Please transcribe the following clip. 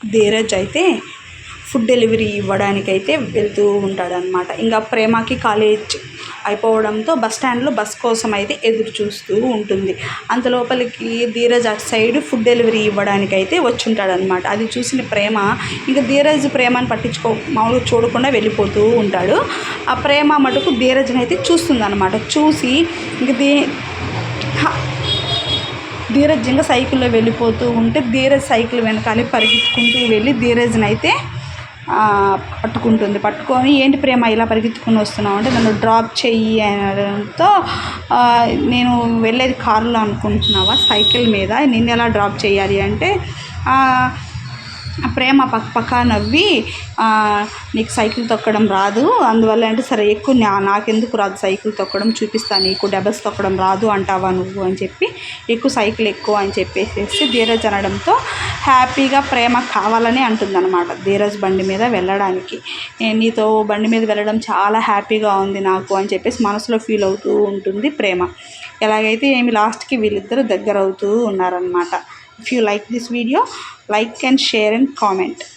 ధీరజ్ అయితే food delivery ఇవ్వడానికైతే వెళ్తూ ఉంటాడనమాట ఇంకా ప్రేమకి కాలేజ్ అయిపోవడంతో బస్ స్టాండ్లో బస్ కోసం అయితే ఎదురు చూస్తూ ఉంటుంది. అంత లోపలికి ధీరజ్ అటు సైడ్ ఫుడ్ డెలివరీ ఇవ్వడానికైతే వచ్చుంటాడనమాట అది చూసిన ప్రేమ ఇంకా ధీరజ్ ప్రేమను పట్టించుకో మామూలుగా చూడకుండా వెళ్ళిపోతూ ఉంటాడు. ఆ ప్రేమ మటుకు ధీరజ్ని అయితే చూస్తుందన్నమాట. చూసి ఇంక దీ హ- ధీరజ్ సైకిల్లో వెళ్ళిపోతూ ఉంటే ధీరజ్ సైకిల్ వెనకాలే పరిగెత్తుకుంటూ వెళ్ళి ధీరజ్ని అయితే పట్టుకుంటుంది. పట్టుకొని ఏంటి ప్రేమ ఇలా పరిగెత్తుకుని వస్తున్నావు అంటే నన్ను డ్రాప్ చెయ్యి అనడంతో నేను వెళ్ళేది కారులో అనుకుంటున్నావా? సైకిల్ మీద నేను ఎలా డ్రాప్ చేయాలి అంటే ప్రేమ పక్క నవ్వి నీకు సైకిల్ తొక్కడం రాదు. అందువల్ల అంటే సరే ఎక్కువ నా నాకెందుకు రాదు సైకిల్ తొక్కడం చూపిస్తాను నీకు డబల్స్ తొక్కడం రాదు అంటావా నువ్వు అని చెప్పి ఎక్కువ సైకిల్ ఎక్కువ అని చెప్పేసి ధీరజ్ అనడంతో హ్యాపీగా ప్రేమ కావాలని అంటుందన్నమాట ధీరజ్ బండి మీద వెళ్ళడానికి. నేను నీతో బండి మీద వెళ్ళడం చాలా హ్యాపీగా ఉంది నాకు అని చెప్పేసి మనసులో ఫీల్ అవుతూ ఉంటుంది ప్రేమ. ఎలాగైతే ఏమి లాస్ట్కి వీళ్ళిద్దరూ దగ్గర అవుతూ ఉన్నారనమాట if you like this video like and share and comment